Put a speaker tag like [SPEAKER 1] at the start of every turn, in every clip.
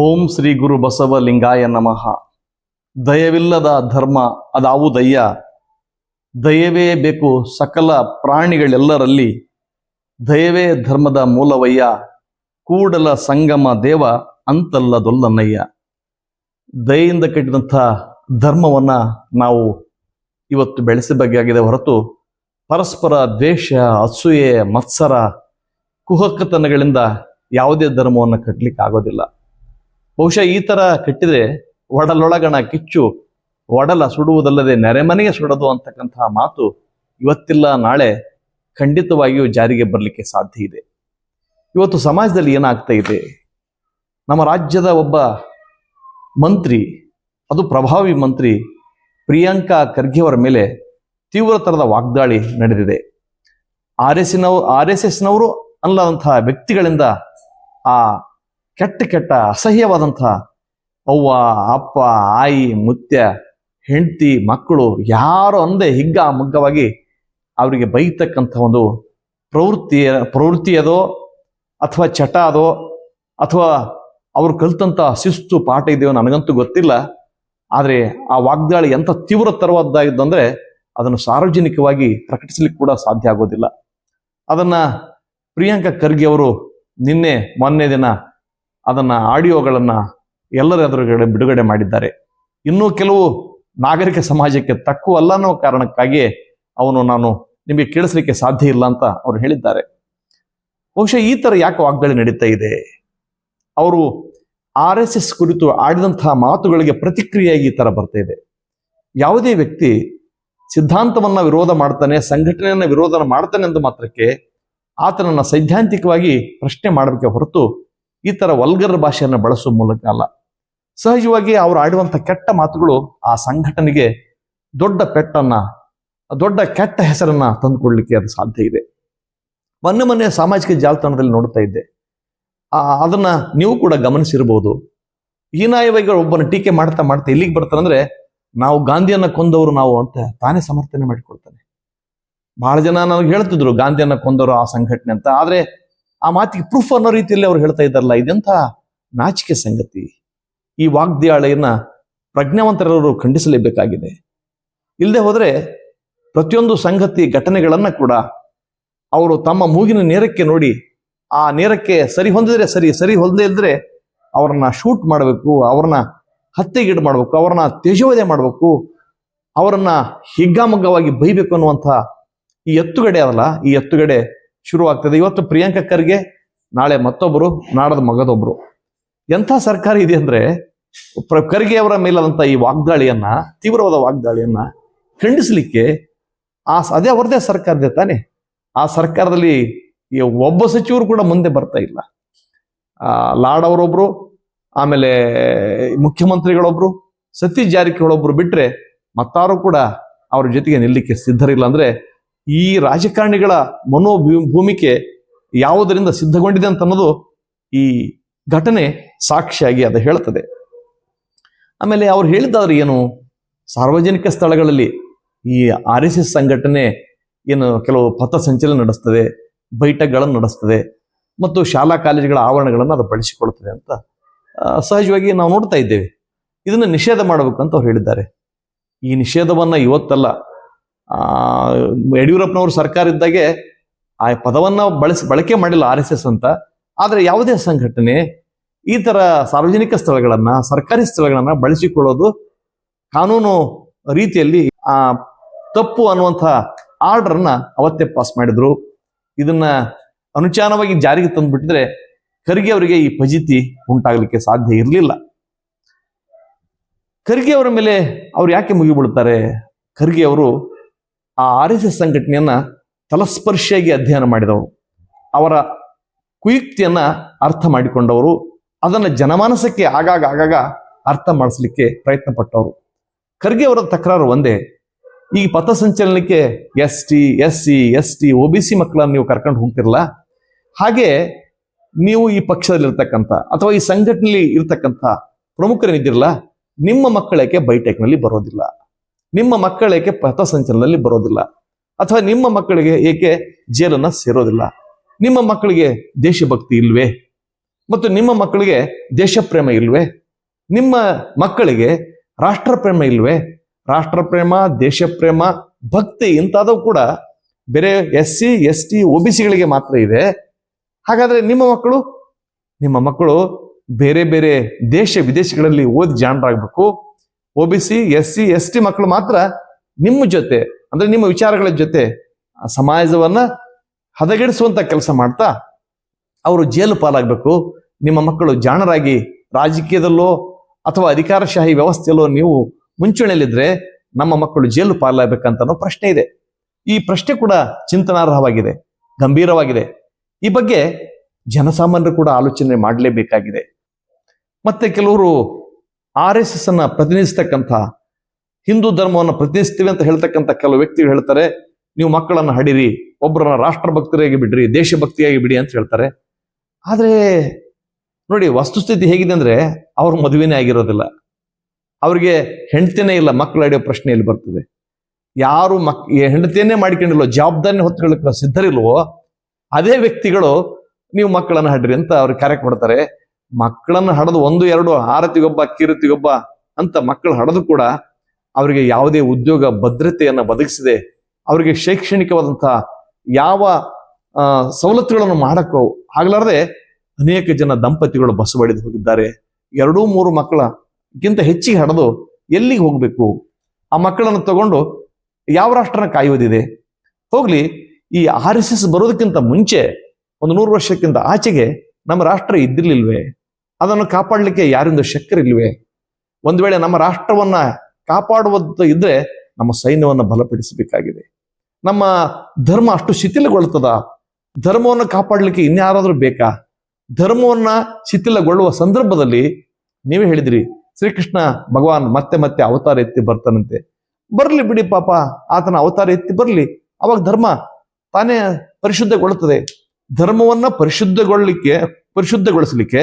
[SPEAKER 1] ಓಂ ಶ್ರೀ ಗುರು ಬಸವಲಿಂಗಾಯ ನಮಃ. ದಯವಿಲ್ಲದ ಧರ್ಮ ಅದಾವುದಯ್ಯ ದಯವೇ ಬೇಕು ಸಕಲ ಪ್ರಾಣಿಗಳೆಲ್ಲರಲ್ಲಿ. ದಯವೇ ಧರ್ಮದ ಮೂಲವಯ್ಯ. ಕೂಡಲ ಸಂಗಮ ದೇವ ಅಂತಲ್ಲದೊಲ್ಲನಯ್ಯ. ದಯೆಯಿಂದ ಕಟ್ಟಿದಂಥ ಧರ್ಮವನ್ನು ನಾವು ಇವತ್ತು ಬೆಳೆಸಬೇಕಾಗಿದೆ ಹೊರತು ಪರಸ್ಪರ ದ್ವೇಷ, ಅಸೂಯೆ, ಮತ್ಸರ, ಕುಹಕತನಗಳಿಂದ ಯಾವುದೇ ಧರ್ಮವನ್ನು ಕಟ್ಟಲಿಕ್ಕೆ ಆಗೋದಿಲ್ಲ ಬಹುಶಃ ಈ ತರ ಕಟ್ಟಿದ್ರೆ ಒಡಲೊಳಗಣ ಕಿಚ್ಚು, ಒಡಲ ಸುಡುವುದಲ್ಲದೆ ನೆರೆಮನೆಗೆ ಸುಡೋದು ಅಂತಕ್ಕಂತಹ ಮಾತು ಇವತ್ತಿಲ್ಲ, ನಾಳೆ ಖಂಡಿತವಾಗಿಯೂ ಜಾರಿಗೆ ಬರಲಿಕ್ಕೆ ಸಾಧ್ಯ ಇದೆ. ಇವತ್ತು ಸಮಾಜದಲ್ಲಿ ಏನಾಗ್ತಾ ಇದೆ? ನಮ್ಮ ರಾಜ್ಯದ ಒಬ್ಬ ಮಂತ್ರಿ, ಅದು ಪ್ರಭಾವಿ ಮಂತ್ರಿ ಪ್ರಿಯಾಂಕಾ ಖರ್ಗೆ ಅವರ ಮೇಲೆ ತೀವ್ರ ತರದ ವಾಗ್ದಾಳಿ ನಡೆದಿದೆ. ಆರ್ ಎಸ್ ಆರ್ ಎಸ್ ಎಸ್ನವರು ಅಲ್ಲದಂತಹ ವ್ಯಕ್ತಿಗಳಿಂದ ಆ ಕೆಟ್ಟ ಕೆಟ್ಟ ಅಸಹ್ಯವಾದಂತಹ ಅವ್ವ, ಅಪ್ಪ, ಆಯಿ, ಮುತ್ಯ, ಹೆಂಡತಿ, ಮಕ್ಕಳು ಯಾರು ಅಂದೆ ಹಿಗ್ಗ ಮುಗ್ಗವಾಗಿ ಅವರಿಗೆ ಬೈತಕ್ಕಂಥ ಒಂದು ಪ್ರವೃತ್ತಿ ಪ್ರವೃತ್ತಿ ಅದೋ ಅಥವಾ ಚಟ ಅದೋ ಅಥವಾ ಅವರು ಕಲ್ತಂತ ಶಿಸ್ತು ಪಾಠ ಇದೆಯೋ ನನಗಂತೂ ಗೊತ್ತಿಲ್ಲ. ಆದರೆ ಆ ವಾಗ್ದಾಳಿ ಎಂಥ ತೀವ್ರತರವಾದ್ದಾಗಿದ್ದಂದ್ರೆ ಅದನ್ನು ಸಾರ್ವಜನಿಕವಾಗಿ ಪ್ರಕಟಿಸಲಿಕ್ಕೆ ಕೂಡ ಸಾಧ್ಯ ಆಗೋದಿಲ್ಲ. ಅದನ್ನ ಪ್ರಿಯಾಂಕಾ ಖರ್ಗೆ ಅವರು ನಿನ್ನೆ ಮೊನ್ನೆ ದಿನ ಅದನ್ನ ಆಡಿಯೋಗಳನ್ನ ಎಲ್ಲರ ಎದುರುಗಡೆ ಬಿಡುಗಡೆ ಮಾಡಿದ್ದಾರೆ. ಇನ್ನೂ ಕೆಲವು ನಾಗರಿಕ ಸಮಾಜಕ್ಕೆ ತಕ್ಕುವಲ್ಲ ಅನ್ನೋ ಕಾರಣಕ್ಕಾಗಿ ಅವನು ನಾನು ನಿಮಗೆ ಕೇಳಿಸ್ಲಿಕ್ಕೆ ಸಾಧ್ಯ ಇಲ್ಲ ಅಂತ ಅವರು ಹೇಳಿದ್ದಾರೆ. ಬಹುಶಃ ಈ ತರ ಯಾಕೆ ವಾಗ್ದಾಳಿ ನಡೀತಾ ಇದೆ? ಅವರು ಆರ್ ಎಸ್ ಎಸ್ ಕುರಿತು ಆಡಿದಂತಹ ಮಾತುಗಳಿಗೆ ಪ್ರತಿಕ್ರಿಯೆಯಾಗಿ ಈ ತರ ಬರ್ತಾ ಇದೆ. ಯಾವುದೇ ವ್ಯಕ್ತಿ ಸಿದ್ಧಾಂತವನ್ನ ವಿರೋಧ ಮಾಡ್ತಾನೆ, ಸಂಘಟನೆಯನ್ನ ವಿರೋಧ ಮಾಡ್ತಾನೆ ಎಂದು ಮಾತ್ರಕ್ಕೆ ಆತನನ್ನ ಸೈದ್ಧಾಂತಿಕವಾಗಿ ಪ್ರಶ್ನೆ ಮಾಡಬೇಕೆ ಹೊರತು ಈ ತರ ವಲ್ಗರ್ ಭಾಷೆಯನ್ನು ಬಳಸುವ ಮೂಲಕ ಅಲ್ಲ. ಸಹಜವಾಗಿ ಅವರು ಆಡುವಂತ ಕೆಟ್ಟ ಮಾತುಗಳು ಆ ಸಂಘಟನೆಗೆ ದೊಡ್ಡ ಪೆಟ್ಟನ್ನ, ದೊಡ್ಡ ಕೆಟ್ಟ ಹೆಸರನ್ನ ತಂದುಕೊಡ್ಲಿಕ್ಕೆ ಅದು ಸಾಧ್ಯ ಇದೆ. ಮೊನ್ನೆ ಮೊನ್ನೆ ಸಾಮಾಜಿಕ ಜಾಲತಾಣದಲ್ಲಿ ನೋಡ್ತಾ ಇದ್ದೆ. ಅದನ್ನ ನೀವು ಕೂಡ ಗಮನಿಸಿರ್ಬೋದು. ಹೀನಾಯವಾಗಿ ಒಬ್ಬನ ಟೀಕೆ ಮಾಡ್ತಾ ಮಾಡ್ತಾ ಎಲ್ಲಿಗೆ ಬರ್ತಾರಂದ್ರೆ ನಾವು ಗಾಂಧಿಯನ್ನ ಕೊಂದವರು ನಾವು ಅಂತ ತಾನೇ ಸಮರ್ಥನೆ ಮಾಡಿಕೊಡ್ತಾನೆ ಬಹಳ ಜನ ನನಗೆ ಹೇಳ್ತಿದ್ರು, ಗಾಂಧಿಯನ್ನ ಕೊಂದವರು ಆ ಸಂಘಟನೆ ಅಂತ. ಆದ್ರೆ ಆ ಮಾತಿಗೆ ಪ್ರೂಫ್ ಅನ್ನೋ ರೀತಿಯಲ್ಲಿ ಅವ್ರು ಹೇಳ್ತಾ ಇದ್ದಾರಲ್ಲ, ಇದೆಂಥ ನಾಚಿಕೆ ಸಂಗತಿ. ಈ ವಾಗ್ದಾಳಿಯನ್ನ ಪ್ರಜ್ಞಾವಂತರವರು ಖಂಡಿಸಲೇಬೇಕಾಗಿದೆ. ಇಲ್ಲದೆ ಹೋದರೆ ಪ್ರತಿಯೊಂದು ಸಂಗತಿ ಘಟನೆಗಳನ್ನು ಕೂಡ ಅವರು ತಮ್ಮ ಮೂಗಿನ ನೇರಕ್ಕೆ ನೋಡಿ, ಆ ನೇರಕ್ಕೆ ಸರಿ ಹೊಂದಿದ್ರೆ ಸರಿ ಸರಿ ಹೊಂದೇ ಇದ್ರೆ ಅವರನ್ನ ಶೂಟ್ ಮಾಡಬೇಕು, ಅವ್ರನ್ನ ಹತ್ಯೆಗೀಡು ಮಾಡಬೇಕು, ಅವ್ರನ್ನ ತೇಜೋವಧೆ ಮಾಡಬೇಕು, ಅವರನ್ನ ಹಿಗ್ಗಾಮಗ್ಗವಾಗಿ ಬೈಬೇಕು ಅನ್ನುವಂಥ ಈ ಎತ್ತುಗಡೆ ಅಲ್ಲ, ಈ ಎತ್ತುಗಡೆ ಶುರುವಾಗ್ತದೆ. ಇವತ್ತು ಪ್ರಿಯಾಂಕ ಖರ್ಗೆ, ನಾಳೆ ಮತ್ತೊಬ್ಬರು, ನಾಡದ ಮಗದೊಬ್ರು. ಎಂಥ ಸರ್ಕಾರ ಇದೆ ಅಂದ್ರೆ ಖರ್ಗೆ ಅವರ ಮೇಲಾದಂಥ ಈ ವಾಗ್ದಾಳಿಯನ್ನ, ತೀವ್ರವಾದ ವಾಗ್ದಾಳಿಯನ್ನ ಖಂಡಿಸಲಿಕ್ಕೆ ಆ ಅದೇ ಅವರದೇ ಸರ್ಕಾರದೇ ತಾನೆ. ಆ ಸರ್ಕಾರದಲ್ಲಿ ಒಬ್ಬ ಸಚಿವರು ಕೂಡ ಮುಂದೆ ಬರ್ತಾ ಇಲ್ಲ. ಆ, ಲಾಡ್ ಅವರೊಬ್ರು, ಆಮೇಲೆ ಮುಖ್ಯಮಂತ್ರಿಗಳೊಬ್ರು, ಸತೀಶ್ ಜಾರಕಿಹೊಳೊಬ್ರು ಬಿಟ್ರೆ ಮತ್ತಾರು ಕೂಡ ಅವ್ರ ಜೊತೆಗೆ ನಿಲ್ಲಕ್ಕೆ ಸಿದ್ಧರಿಲ್ಲ ಅಂದ್ರೆ ಈ ರಾಜಕಾರಣಿಗಳ ಮನೋಭೂಮಿಕೆ ಯಾವುದರಿಂದ ಸಿದ್ಧಗೊಂಡಿದೆ ಅಂತ ಅನ್ನೋದು ಈ ಘಟನೆ ಸಾಕ್ಷಿಯಾಗಿ ಅದು ಹೇಳ್ತದೆ ಆಮೇಲೆ ಅವ್ರು ಹೇಳಿದ್ದಾದ್ರೆ ಏನು, ಸಾರ್ವಜನಿಕ ಸ್ಥಳಗಳಲ್ಲಿ ಈ ಆರ್ ಎಸ್ ಎಸ್ ಸಂಘಟನೆ ಏನು ಕೆಲವು ಪಥಸಂಚಲನ ನಡೆಸ್ತದೆ, ಬೈಠಕ್ಗಳನ್ನು ನಡೆಸ್ತದೆ ಮತ್ತು ಶಾಲಾ ಕಾಲೇಜುಗಳ ಆವರಣಗಳನ್ನು ಅದು ಬಳಸಿಕೊಳ್ತದೆ ಅಂತ ಸಹಜವಾಗಿ ನಾವು ನೋಡ್ತಾ ಇದ್ದೇವೆ. ಇದನ್ನು ನಿಷೇಧ ಮಾಡಬೇಕು ಅಂತ ಅವ್ರು ಹೇಳಿದ್ದಾರೆ. ಈ ನಿಷೇಧವನ್ನು ಇವತ್ತಲ್ಲ ಯಡಿಯೂರಪ್ಪನವರು ಸರ್ಕಾರ ಇದ್ದಾಗೆ ಆ ಪದವನ್ನ ಬಳಸಿ, ಬಳಕೆ ಮಾಡಿಲ್ಲ ಆರ್ ಎಸ್ ಎಸ್ ಅಂತ. ಆದ್ರೆ ಯಾವುದೇ ಸಂಘಟನೆ ಈ ತರ ಸಾರ್ವಜನಿಕ ಸ್ಥಳಗಳನ್ನ, ಸರ್ಕಾರಿ ಸ್ಥಳಗಳನ್ನ ಬಳಸಿಕೊಳ್ಳೋದು ಕಾನೂನು ರೀತಿಯಲ್ಲಿ, ಆ, ತಪ್ಪು ಅನ್ನುವಂತಹ ಆರ್ಡರ್ ಅನ್ನ ಅವತ್ತೇ ಪಾಸ್ ಮಾಡಿದ್ರು. ಇದನ್ನ ಅನುಚಾನವಾಗಿ ಜಾರಿಗೆ ತಂದ್ಬಿಟ್ಟಿದ್ರೆ ಖರ್ಗೆ ಅವರಿಗೆ ಈ ಫಜಿತಿ ಉಂಟಾಗಲಿಕ್ಕೆ ಸಾಧ್ಯ ಇರಲಿಲ್ಲ. ಖರ್ಗೆ ಅವರ ಮೇಲೆ ಅವ್ರು ಯಾಕೆ ಮುಗಿಬಿಡ್ತಾರೆ ಖರ್ಗೆ ಅವರು ಆ ಆರ್ ಎಸ್ ಎಸ್ ಸಂಘಟನೆಯನ್ನ ತಲಸ್ಪರ್ಶಿಯಾಗಿ ಅಧ್ಯಯನ ಮಾಡಿದವರು. ಅವರ ಕುಯುಕ್ತಿಯನ್ನ ಅರ್ಥ ಮಾಡಿಕೊಂಡವರು. ಅದನ್ನ ಜನಮಾನಸಕ್ಕೆ ಆಗಾಗ ಆಗಾಗ ಅರ್ಥ ಮಾಡಿಸ್ಲಿಕ್ಕೆ ಪ್ರಯತ್ನ ಪಟ್ಟವರು. ಖರ್ಗೆ ಅವರ ತಕರಾರು ಒಂದೇ. ಈ ಪಥಸಂಚಲನಕ್ಕೆ S T, S C, S T, O B C ಮಕ್ಕಳನ್ನು ನೀವು ಕರ್ಕೊಂಡು ಹೋಗ್ತಿರಲ್ಲ. ಹಾಗೆ ನೀವು ಈ ಪಕ್ಷದಲ್ಲಿರ್ತಕ್ಕಂಥ ಅಥವಾ ಈ ಸಂಘಟನೆಯಲ್ಲಿ ಇರ್ತಕ್ಕಂಥ ಪ್ರಮುಖರೇನಿದ್ದಿರಲ್ಲ, ನಿಮ್ಮ ಮಕ್ಕಳಕ್ಕೆ ಬೈಟೆಕ್ನಲ್ಲಿ ಬರೋದಿಲ್ಲ. ನಿಮ್ಮ ಮಕ್ಕಳೇಕೆ ಪಥಸಂಚಲನದಲ್ಲಿ ಬರೋದಿಲ್ಲ? ಅಥವಾ ನಿಮ್ಮ ಮಕ್ಕಳಿಗೆ ಏಕೆ ಜೇಲನ್ನ ಸೇರೋದಿಲ್ಲ? ನಿಮ್ಮ ಮಕ್ಕಳಿಗೆ ದೇಶಭಕ್ತಿ ಇಲ್ವೇ? ಮತ್ತು ನಿಮ್ಮ ಮಕ್ಕಳಿಗೆ ದೇಶಪ್ರೇಮ ಇಲ್ವೇ? ನಿಮ್ಮ ಮಕ್ಕಳಿಗೆ ರಾಷ್ಟ್ರ ಪ್ರೇಮ ಇಲ್ವೇ? ರಾಷ್ಟ್ರ ಪ್ರೇಮ ದೇಶಪ್ರೇಮ, ಭಕ್ತಿ ಇಂಥದವು ಕೂಡ ಬೇರೆ S C S T O B ಸಿಗಳಿಗೆ ಮಾತ್ರ ಇದೆ. ಹಾಗಾದ್ರೆ ನಿಮ್ಮ ಮಕ್ಕಳು? ನಿಮ್ಮ ಮಕ್ಕಳು ಬೇರೆ ಬೇರೆ ದೇಶ ವಿದೇಶಗಳಲ್ಲಿ ಓದಿ ಜಾಣರಾಗಬೇಕು. O B C, S C, S T ಮಕ್ಕಳು ಮಾತ್ರ ನಿಮ್ಮ ಜೊತೆ, ಅಂದ್ರೆ ನಿಮ್ಮ ವಿಚಾರಗಳ ಜೊತೆ ಸಮಾಜವನ್ನ ಹದಗೆಡಿಸುವಂತ ಕೆಲಸ ಮಾಡ್ತಾ ಅವರು ಜೇಲು ಪಾಲಾಗಬೇಕು. ನಿಮ್ಮ ಮಕ್ಕಳು ಜಾಣರಾಗಿ ರಾಜಕೀಯದಲ್ಲೋ ಅಥವಾ ಅಧಿಕಾರಶಾಹಿ ವ್ಯವಸ್ಥೆಯಲ್ಲೋ ನೀವು ಮುಂಚೂಣಿಯಲ್ಲಿದ್ರೆ ನಮ್ಮ ಮಕ್ಕಳು ಜೇಲು ಪಾಲಾಗಬೇಕಂತ ಪ್ರಶ್ನೆ ಇದೆ. ಈ ಪ್ರಶ್ನೆ ಕೂಡ ಚಿಂತನಾರ್ಹವಾಗಿದೆ, ಗಂಭೀರವಾಗಿದೆ. ಈ ಬಗ್ಗೆ ಜನಸಾಮಾನ್ಯರು ಕೂಡ ಆಲೋಚನೆ ಮಾಡಲೇಬೇಕಾಗಿದೆ. ಮತ್ತೆ ಕೆಲವರು ಆರ್ ಎಸ್ ಎಸ್ ಅನ್ನ ಪ್ರತಿನಿಧಿಸ್ತಕ್ಕಂಥ ಹಿಂದೂ ಧರ್ಮವನ್ನು ಪ್ರತಿನಿಧಿಸ್ತೀವಿ ಅಂತ ಹೇಳ್ತಕ್ಕಂಥ ಕೆಲವು ವ್ಯಕ್ತಿಗಳು ಹೇಳ್ತಾರೆ, ನೀವು ಮಕ್ಕಳನ್ನ ಹಡಿರಿ ಒಬ್ಬರನ್ನ ರಾಷ್ಟ್ರಭಕ್ತರಾಗಿ ಬಿಡ್ರಿ, ದೇಶಭಕ್ತಿಯಾಗಿ ಬಿಡಿ ಅಂತ ಹೇಳ್ತಾರೆ. ಆದ್ರೆ ನೋಡಿ, ವಸ್ತುಸ್ಥಿತಿ ಹೇಗಿದೆ ಅಂದ್ರೆ ಅವ್ರ ಮದುವೆನೇ ಆಗಿರೋದಿಲ್ಲ. ಅವ್ರಿಗೆ ಹೆಂಡತಿನೇ ಇಲ್ಲ, ಮಕ್ಕಳು ಹಡಿಯೋ ಪ್ರಶ್ನೆ ಇಲ್ಲಿ ಬರ್ತದೆ. ಯಾರು ಮಕ್ ಹೆಂಡತಿಯನ್ನೇ ಮಾಡ್ಕೊಂಡಿಲ್ವೋ ಜವಾಬ್ದಾರಿ ಹೊತ್ಕೊಳ್ಳಕ್ಕೆ ಸಿದ್ಧರಿಲ್ವೋ, ಅದೇ ವ್ಯಕ್ತಿಗಳು, ನೀವು ಮಕ್ಕಳನ್ನ ಹಡ್ರಿ ಅಂತ ಅವ್ರಿಗೆ ಕರೆ ಕೊಡ್ತಾರೆ. ಮಕ್ಕಳನ್ನ ಹಡದು ಒಂದು, ಎರಡು, ಆರತಿಗೊಬ್ಬ, ಕಿರುತಿಗೊಬ್ಬ ಅಂತ ಮಕ್ಕಳು ಹಡದು ಕೂಡ ಅವರಿಗೆ ಯಾವುದೇ ಉದ್ಯೋಗ ಭದ್ರತೆಯನ್ನು ಒದಗಿಸಿದೆ ಅವರಿಗೆ ಶೈಕ್ಷಣಿಕವಾದಂತಹ ಯಾವ ಸವಲತ್ತುಗಳನ್ನು ಮಾಡಕ್ಕೋ ಆಗ್ಲಾರ್ದೆ ಅನೇಕ ಜನ ದಂಪತಿಗಳು ಬಸ್ ಬಡಿದು ಹೋಗಿದ್ದಾರೆ. ಎರಡೂ, ಮೂರು ಮಕ್ಕಳಕ್ಕಿಂತ ಹೆಚ್ಚಿಗೆ ಹಡದು ಎಲ್ಲಿಗೆ ಹೋಗಬೇಕು? ಆ ಮಕ್ಕಳನ್ನು ತಗೊಂಡು ಯಾವ ರಾಷ್ಟ್ರನ ಕಾಯುವುದಿದೆ? ಹೋಗ್ಲಿ, ಈ ಆರ್ ಎಸ್ ಎಸ್ ಬರೋದಕ್ಕಿಂತ ಮುಂಚೆ ಒಂದು ನೂರು ವರ್ಷಕ್ಕಿಂತ ಆಚೆಗೆ ನಮ್ಮ ರಾಷ್ಟ್ರ ಇದ್ದಿರ್ಲಿಲ್ವೇ? ಅದನ್ನು ಕಾಪಾಡಲಿಕ್ಕೆ ಯಾರಿಂದ ಶಕ್ತರಿಲ್ವೇ? ಒಂದು ವೇಳೆ ನಮ್ಮ ರಾಷ್ಟ್ರವನ್ನ ಕಾಪಾಡುವುದು ಇದ್ರೆ ನಮ್ಮ ಸೈನ್ಯವನ್ನು ಬಲಪಡಿಸಬೇಕಾಗಿದೆ. ನಮ್ಮ ಧರ್ಮ ಅಷ್ಟು ಶಿಥಿಲಗೊಳ್ತದ? ಧರ್ಮವನ್ನು ಕಾಪಾಡಲಿಕ್ಕೆ ಇನ್ಯಾರಾದ್ರೂ ಬೇಕಾ? ಧರ್ಮವನ್ನ ಶಿಥಿಲಗೊಳ್ಳುವ ಸಂದರ್ಭದಲ್ಲಿ ನೀವೇ ಹೇಳಿದ್ರಿ, ಶ್ರೀಕೃಷ್ಣ ಭಗವಾನ್ ಮತ್ತೆ ಮತ್ತೆ ಅವತಾರ ಎತ್ತಿ ಬರ್ತಾನಂತೆ. ಬರ್ಲಿ ಬಿಡಿ ಪಾಪ, ಆತನ ಅವತಾರ ಎತ್ತಿ ಬರ್ಲಿ. ಅವಾಗ ಧರ್ಮ ತಾನೇ ಪರಿಶುದ್ಧಗೊಳ್ಳುತ್ತದೆ. ಧರ್ಮವನ್ನ ಪರಿಶುದ್ಧಗೊಳ್ಳಲಿಕ್ಕೆ ಪರಿಶುದ್ಧಗೊಳಿಸಲಿಕ್ಕೆ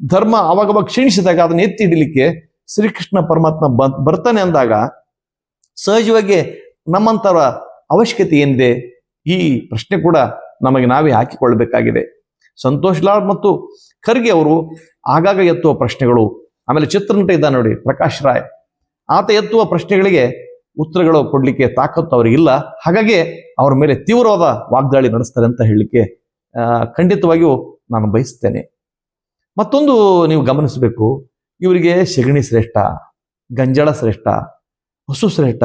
[SPEAKER 1] ಧರ್ಮ ಅವಾಗವಾಗ ಕ್ಷೀಣಿಸಿದಾಗ ಅದನ್ನ ಎತ್ತಿ ಹಿಡಿಲಿಕ್ಕೆ ಶ್ರೀಕೃಷ್ಣ ಪರಮಾತ್ಮ ಬರ್ತಾನೆ ಅಂದಾಗ ಸಹಜವಾಗಿ ನಮ್ಮಂತರ ಅವಶ್ಯಕತೆ ಏನಿದೆ? ಈ ಪ್ರಶ್ನೆ ಕೂಡ ನಮಗೆ ನಾವೇ ಹಾಕಿಕೊಳ್ಬೇಕಾಗಿದೆ ಸಂತೋಷ್ ಲಾಲ್ ಮತ್ತು ಖರ್ಗೆ ಅವರು ಆಗಾಗ ಎತ್ತುವ ಪ್ರಶ್ನೆಗಳು, ಆಮೇಲೆ ಚಿತ್ರನಟ ಇದ್ದ ನೋಡಿ, ಪ್ರಕಾಶ್ ರಾಯ್. ಆತ ಎತ್ತುವ ಪ್ರಶ್ನೆಗಳಿಗೆ ಉತ್ತರಗಳು ಕೊಡಲಿಕ್ಕೆ ತಾಕತ್ತು ಅವರಿಗಿಲ್ಲ. ಹಾಗಾಗಿ ಅವರ ಮೇಲೆ ತೀವ್ರವಾದ ವಾಗ್ದಾಳಿ ನಡೆಸ್ತಾರೆ ಅಂತ ಹೇಳಲಿಕ್ಕೆ ಖಂಡಿತವಾಗಿಯೂ ನಾನು ಬಯಸ್ತೇನೆ. ಮತ್ತೊಂದು ನೀವು ಗಮನಿಸಬೇಕು. ಇವರಿಗೆ ಸೆಗಣಿ ಶ್ರೇಷ್ಠ, ಗಂಜಳ ಶ್ರೇಷ್ಠ, ಹಸು ಶ್ರೇಷ್ಠ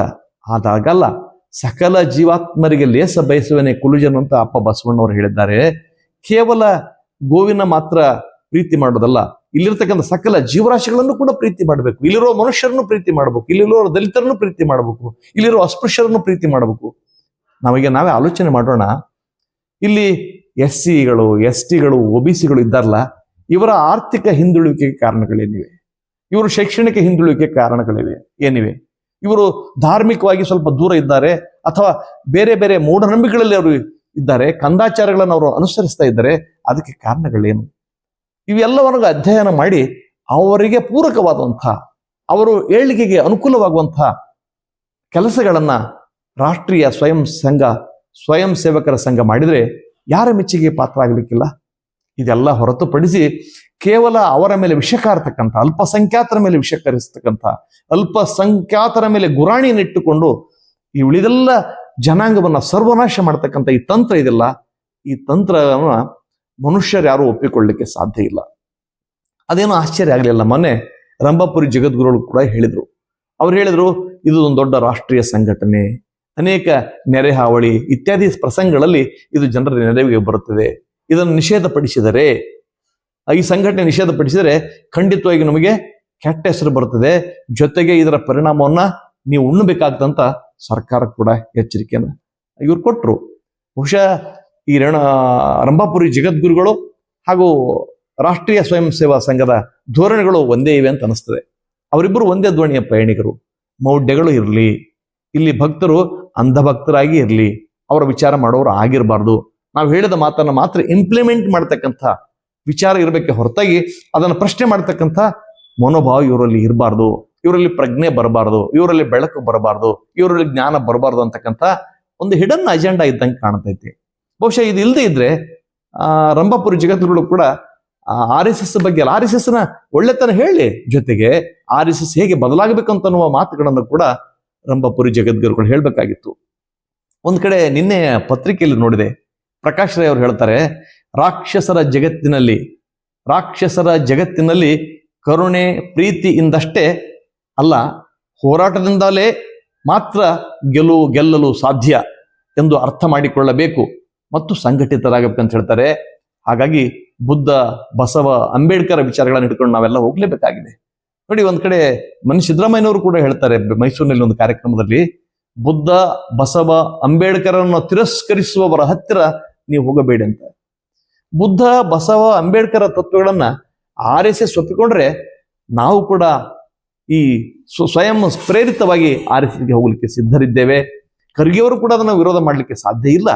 [SPEAKER 1] ಆದಾಗಲ್ಲ. ಸಕಲ ಜೀವಾತ್ಮರಿಗೆ ಲೇಸ ಬಯಸುವನೆ ಕುಲುಜನು ಅಂತ ಅಪ್ಪ ಬಸವಣ್ಣವರು ಹೇಳಿದ್ದಾರೆ. ಕೇವಲ ಗೋವಿನ ಮಾತ್ರ ಪ್ರೀತಿ ಮಾಡೋದಲ್ಲ. ಇಲ್ಲಿರ್ತಕ್ಕಂಥ ಸಕಲ ಜೀವರಾಶಿಗಳನ್ನು ಕೂಡ ಪ್ರೀತಿ ಮಾಡಬೇಕು. ಇಲ್ಲಿರೋ ಮನುಷ್ಯರನ್ನು ಪ್ರೀತಿ ಮಾಡಬೇಕು. ಇಲ್ಲಿರೋ ದಲಿತರನ್ನು ಪ್ರೀತಿ ಮಾಡಬೇಕು. ಇಲ್ಲಿರೋ ಅಸ್ಪೃಶ್ಯರನ್ನು ಪ್ರೀತಿ ಮಾಡಬೇಕು. ನಮಗೆ ನಾವೇ ಆಲೋಚನೆ ಮಾಡೋಣ. ಇಲ್ಲಿ ಎಸ್ ಸಿಗಳು ಎಸ್ ಟಿಗಳು ಒ ಬಿ ಸಿಗಳು ಇದ್ದಾರಲ್ಲ ಇವರ ಆರ್ಥಿಕ ಹಿಂದುಳುವಿಕೆಗೆ ಕಾರಣಗಳೇನಿವೆ? ಇವರು ಶೈಕ್ಷಣಿಕ ಹಿಂದುಳುವಿಕೆ ಕಾರಣಗಳಿವೆ ಏನಿವೆ? ಇವರು ಧಾರ್ಮಿಕವಾಗಿ ಸ್ವಲ್ಪ ದೂರ ಇದ್ದಾರೆ, ಅಥವಾ ಬೇರೆ ಬೇರೆ ಮೂಢನಂಬಿಕೆಗಳಲ್ಲಿ ಅವರು ಇದ್ದಾರೆ, ಕಂದಾಚಾರಗಳನ್ನು ಅವರು ಅನುಸರಿಸ್ತಾ ಇದ್ದಾರೆ, ಅದಕ್ಕೆ ಕಾರಣಗಳೇನು? ಇವೆಲ್ಲವನ್ನು ಅಧ್ಯಯನ ಮಾಡಿ ಅವರಿಗೆ ಪೂರಕವಾದಂಥ, ಅವರು ಏಳಿಗೆಗೆ ಅನುಕೂಲವಾಗುವಂಥ ಕೆಲಸಗಳನ್ನು ರಾಷ್ಟ್ರೀಯ ಸ್ವಯಂ ಸಂಘ, ಸ್ವಯಂ ಸೇವಕರ ಸಂಘ ಮಾಡಿದರೆ ಯಾರ ಮೆಚ್ಚುಗೆ ಪಾತ್ರ ಆಗಲಿಕ್ಕಿಲ್ಲ ಇದೆಲ್ಲ ಹೊರತುಪಡಿಸಿ ಕೇವಲ ಅವರ ಮೇಲೆ ವಿಷಕಾರ್ತಕ್ಕಂಥ ಅಲ್ಪಸಂಖ್ಯಾತರ ಮೇಲೆ ವಿಷಕರಿಸ್ತಕ್ಕಂಥ ಅಲ್ಪಸಂಖ್ಯಾತರ ಮೇಲೆ ಗುರಾಣಿಯನ್ನಿಟ್ಟುಕೊಂಡು ಈ ಉಳಿದೆಲ್ಲ ಜನಾಂಗವನ್ನ ಸರ್ವನಾಶ ಮಾಡ್ತಕ್ಕಂಥ ಈ ತಂತ್ರ ಇದೆಲ್ಲ, ಈ ತಂತ್ರವನ್ನು ಮನುಷ್ಯರು ಯಾರು ಒಪ್ಪಿಕೊಳ್ಳಲಿಕ್ಕೆ ಸಾಧ್ಯ ಇಲ್ಲ. ಅದೇನು ಆಶ್ಚರ್ಯ ಆಗಲಿಲ್ಲ. ಮೊನ್ನೆ ರಂಭಾಪುರಿ ಜಗದ್ಗುರುಗಳು ಕೂಡ ಹೇಳಿದ್ರು. ಅವ್ರು ಹೇಳಿದ್ರು, ಇದು ಒಂದು ದೊಡ್ಡ ರಾಷ್ಟ್ರೀಯ ಸಂಘಟನೆ, ಅನೇಕ ನೆರೆ ಹಾವಳಿ ಇತ್ಯಾದಿ ಪ್ರಸಂಗಗಳಲ್ಲಿ ಇದು ಜನರ ನೆರವಿಗೆ ಬರುತ್ತದೆ. ಇದನ್ನು ನಿಷೇಧಪಡಿಸಿದರೆ, ಈ ಸಂಘಟನೆ ನಿಷೇಧಪಡಿಸಿದರೆ ಖಂಡಿತವಾಗಿ ನಮಗೆ ಕೆಟ್ಟ ಹೆಸರು ಬರ್ತದೆ ಜೊತೆಗೆ ಇದರ ಪರಿಣಾಮವನ್ನ ನೀವು ಉಣ್ಣಬೇಕಾಗ್ತಂತ ಸರ್ಕಾರ ಕೂಡ ಎಚ್ಚರಿಕೆಯನ್ನು ಇವ್ರು ಕೊಟ್ಟರು ಬಹುಶಃ ಈ ರಣ, ರಂಭಾಪುರಿ ಜಗದ್ಗುರುಗಳು ಹಾಗೂ ರಾಷ್ಟ್ರೀಯ ಸ್ವಯಂ ಸೇವಾ ಸಂಘದ ಧೋರಣೆಗಳು ಒಂದೇ ಇವೆ ಅಂತ ಅನಿಸ್ತದೆ. ಅವರಿಬ್ಬರು ಒಂದೇ ಧ್ವನಿಯ ಪ್ರಯಾಣಿಕರು. ಮೌಢ್ಯಗಳು ಇರಲಿ, ಇಲ್ಲಿ ಭಕ್ತರು ಅಂಧಭಕ್ತರಾಗಿ ಇರಲಿ, ಅವರ ವಿಚಾರ ಮಾಡೋರು ಆಗಿರಬಾರ್ದು. ನಾವು ಹೇಳಿದ ಮಾತನ್ನ ಮಾತ್ರ ಇಂಪ್ಲಿಮೆಂಟ್ ಮಾಡ್ತಕ್ಕಂಥ ವಿಚಾರ ಇರಬೇಕೆ ಹೊರತಾಗಿ ಅದನ್ನು ಪ್ರಶ್ನೆ ಮಾಡ್ತಕ್ಕಂಥ ಮನೋಭಾವ ಇವರಲ್ಲಿ ಇರಬಾರ್ದು, ಇವರಲ್ಲಿ ಪ್ರಜ್ಞೆ ಬರಬಾರ್ದು, ಇವರಲ್ಲಿ ಬೆಳಕು ಬರಬಾರ್ದು, ಇವರಲ್ಲಿ ಜ್ಞಾನ ಬರಬಾರ್ದು ಅಂತಕ್ಕಂಥ ಒಂದು ಹಿಡನ್ ಅಜೆಂಡಾ ಇದ್ದಂಗೆ ಕಾಣ್ತೈತಿ. ಬಹುಶಃ ಇದು ಇಲ್ಲದೆ ಇದ್ರೆ, ಆ, ರಂಭಾಪುರಿ ಜಗತ್ತುಗಳು ಕೂಡ ಆರ್ ಎಸ್ ಎಸ್ ಬಗ್ಗೆ ಆರ್ ಎಸ್ ಎಸ್ನ ಒಳ್ಳೆತನ ಹೇಳಿ ಜೊತೆಗೆ ಆರ್ ಎಸ್ ಎಸ್ ಹೇಗೆ ಬದಲಾಗಬೇಕಂತನ್ನುವ ಮಾತುಗಳನ್ನು ಕೂಡ ರಂಭಾಪುರಿ ಜಗದ್ಗುರುಗಳು ಹೇಳಬೇಕಾಗಿತ್ತು. ಒಂದ್ ಕಡೆ ನಿನ್ನೆ ಪತ್ರಿಕೆಯಲ್ಲಿ ನೋಡಿದೆ ಪ್ರಕಾಶ್ ರೈ ಅವರು ಹೇಳ್ತಾರೆ, ರಾಕ್ಷಸರ ಜಗತ್ತಿನಲ್ಲಿ ರಾಕ್ಷಸರ ಜಗತ್ತಿನಲ್ಲಿ ಕರುಣೆ ಪ್ರೀತಿಯಿಂದಷ್ಟೇ ಅಲ್ಲ, ಹೋರಾಟದಿಂದಲೇ ಮಾತ್ರ ಗೆಲುವು ಗೆಲ್ಲಲು ಸಾಧ್ಯ ಎಂದು ಅರ್ಥ ಮಾಡಿಕೊಳ್ಳಬೇಕು ಮತ್ತು ಸಂಘಟಿತರಾಗಬೇಕು ಅಂತ ಹೇಳ್ತಾರೆ. ಹಾಗಾಗಿ ಬುದ್ಧ, ಬಸವ, ಅಂಬೇಡ್ಕರ್ ವಿಚಾರಗಳನ್ನು ಹಿಡ್ಕೊಂಡು ನಾವೆಲ್ಲ ಹೋಗ್ಲೇಬೇಕಾಗಿದೆ. ನೋಡಿ, ಒಂದ್ ಕಡೆ ಮನ್ ಸಿದ್ದರಾಮಯ್ಯನವರು ಕೂಡ ಹೇಳ್ತಾರೆ ಮೈಸೂರಿನಲ್ಲಿ ಒಂದು ಕಾರ್ಯಕ್ರಮದಲ್ಲಿ, ಬುದ್ಧ, ಬಸವ, ಅಂಬೇಡ್ಕರನ್ನು ತಿರಸ್ಕರಿಸುವವರ ಹತ್ತಿರ ನೀವು ಹೋಗಬೇಡಿ ಅಂತ. ಬುದ್ಧ, ಬಸವ, ಅಂಬೇಡ್ಕರ ತತ್ವಗಳನ್ನ ಎಸ್ ಒಪ್ಪಿಕೊಂಡ್ರೆ ನಾವು ಕೂಡ ಈ ಸ್ವ- ಸ್ವಯಂ ಪ್ರೇರಿತವಾಗಿ ಆರ್ ಎಸ್ ಎಸ್ಗೆ ಹೋಗ್ಲಿಕ್ಕೆ ಸಿದ್ಧರಿದ್ದೇವೆ. ಖರ್ಗೆಯವರು ಕೂಡ ಅದನ್ನು ವಿರೋಧ ಮಾಡಲಿಕ್ಕೆ ಸಾಧ್ಯ ಇಲ್ಲ.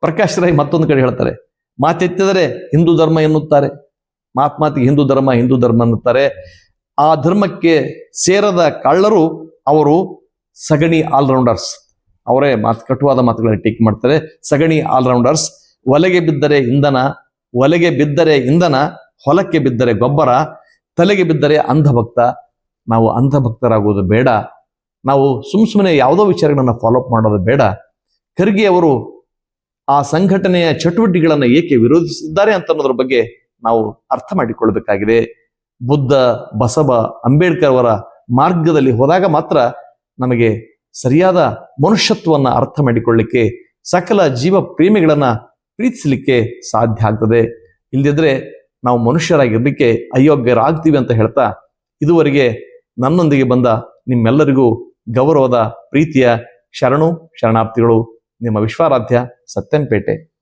[SPEAKER 1] ಪ್ರಕಾಶ್ ರೈ ಮತ್ತೊಂದು ಕಡೆ ಹೇಳ್ತಾರೆ, ಮಾತೆತ್ತಿದರೆ ಹಿಂದೂ ಧರ್ಮ ಎನ್ನುತ್ತಾರೆ. ಮಾತ್ ಮಾತಿಗೆ ಹಿಂದೂ ಧರ್ಮ ಹಿಂದೂ ಧರ್ಮ ಅನ್ನುತ್ತಾರೆ. ಆ ಧರ್ಮಕ್ಕೆ ಸೇರದ ಕಳ್ಳರು ಅವರು ಸಗಣಿ ಆಲ್ರೌಂಡರ್ಸ್. ಅವರೇ ಮಾತು ಕಟುವಾದ ಮಾತುಗಳನ್ನು ಟೀಕ್ ಮಾಡ್ತಾರೆ. ಸಗಣಿ ಆಲ್ರೌಂಡರ್ಸ್. ಒಲೆಗೆ ಬಿದ್ದರೆ ಇಂಧನ, ಒಲೆಗೆ ಬಿದ್ದರೆ ಇಂಧನ, ಹೊಲಕ್ಕೆ ಬಿದ್ದರೆ ಗೊಬ್ಬರ, ತಲೆಗೆ ಬಿದ್ದರೆ ಅಂಧಭಕ್ತ. ನಾವು ಅಂಧಭಕ್ತರಾಗುವುದು ಬೇಡ. ನಾವು ಸುಮ್ ಸುಮ್ಮನೆ ಯಾವುದೋ ವಿಚಾರಗಳನ್ನು ಫಾಲೋ ಅಪ್ ಮಾಡೋದು ಬೇಡ. ಖರ್ಗೆ ಅವರು ಆ ಸಂಘಟನೆಯ ಚಟುವಟಿಕೆಗಳನ್ನು ಏಕೆ ವಿರೋಧಿಸಿದ್ದಾರೆ ಅಂತ ಅನ್ನೋದ್ರ ಬಗ್ಗೆ ನಾವು ಅರ್ಥ ಮಾಡಿಕೊಳ್ಬೇಕಾಗಿದೆ. ಬುದ್ಧ ಬಸವ ಅಂಬೇಡ್ಕರ್ ಅವರ ಮಾರ್ಗದಲ್ಲಿ ಹೋದಾಗ ಮಾತ್ರ ನಮಗೆ ಸರಿಯಾದ ಮನುಷ್ಯತ್ವವನ್ನು ಅರ್ಥ ಮಾಡಿಕೊಳ್ಳಿಕ್ಕೆ ಸಕಲ ಜೀವ ಪ್ರೇಮಿಗಳನ್ನ ಪ್ರೀತಿಸಲಿಕ್ಕೆ ಸಾಧ್ಯ ಆಗ್ತದೆ. ಇಲ್ದಿದ್ರೆ ನಾವು ಮನುಷ್ಯರಾಗಿರ್ಲಿಕ್ಕೆ ಅಯೋಗ್ಯರಾಗ್ತೀವಿ ಅಂತ ಹೇಳ್ತಾ ಇದುವರೆಗೆ ನನ್ನೊಂದಿಗೆ ಬಂದ ನಿಮ್ಮೆಲ್ಲರಿಗೂ ಗೌರವದ ಪ್ರೀತಿಯ ಶರಣು, ಶರಣಾರ್ಥಿಗಳು ನಿಮ್ಮ ವಿಶ್ವಾರಾಧ್ಯ ಸತ್ಯನ್ಪೇಟೆ